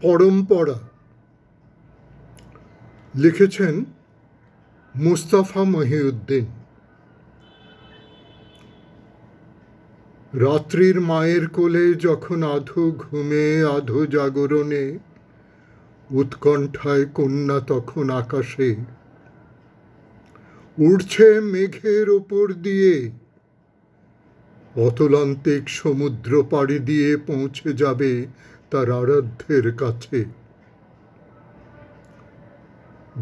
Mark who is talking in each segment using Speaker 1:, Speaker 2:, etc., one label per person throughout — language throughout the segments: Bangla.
Speaker 1: পরম্পরা লিখেছেন মুস্তাফা মহিউদ্দিন। রাত্রির মায়ের কোলে যখন আধো ঘুমে, আধো জাগরণে, উৎকণ্ঠায় কন্যা তখন আকাশে। উড়ছে মেঘের ওপর দিয়ে, অতলান্তিক সমুদ্র পাড়ি দিয়ে পৌঁছে যাবে তার আরাধ্যের কাছে।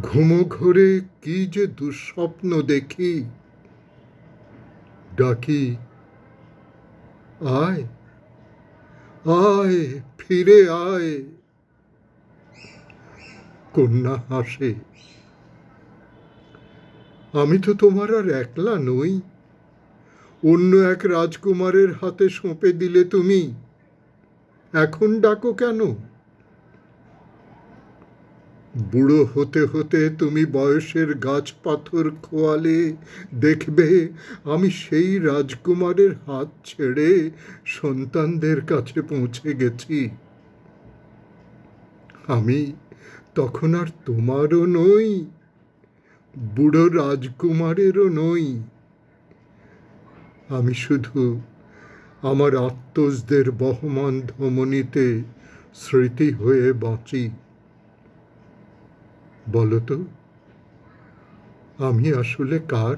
Speaker 1: ঘুমো ঘরে কি যে দুঃস্বপ্ন দেখি। ডাকি, আয় আয়, ফিরে আয়। কন্যা হাসে, আমি তো তোমার আর একলা নই। অন্য এক রাজকুমারের হাতে সঁপে দিলে তুমি। এখন ডাকো কেন? বুড়ো হতে হতে তুমি বয়সের গাছ পাথর খোয়ালে, দেখবে আমি সেই রাজকুমারের হাত ছেড়ে সন্তানদের কাছে পৌঁছে গেছি। আমি তখন আর তোমারও নই, বুড়ো রাজকুমারেরও নই। আমি শুধু আমার আত্মজদের বহমান ধমনীতে স্মৃতি হয়ে বাঁচি। বলতো আমি আসলে কার?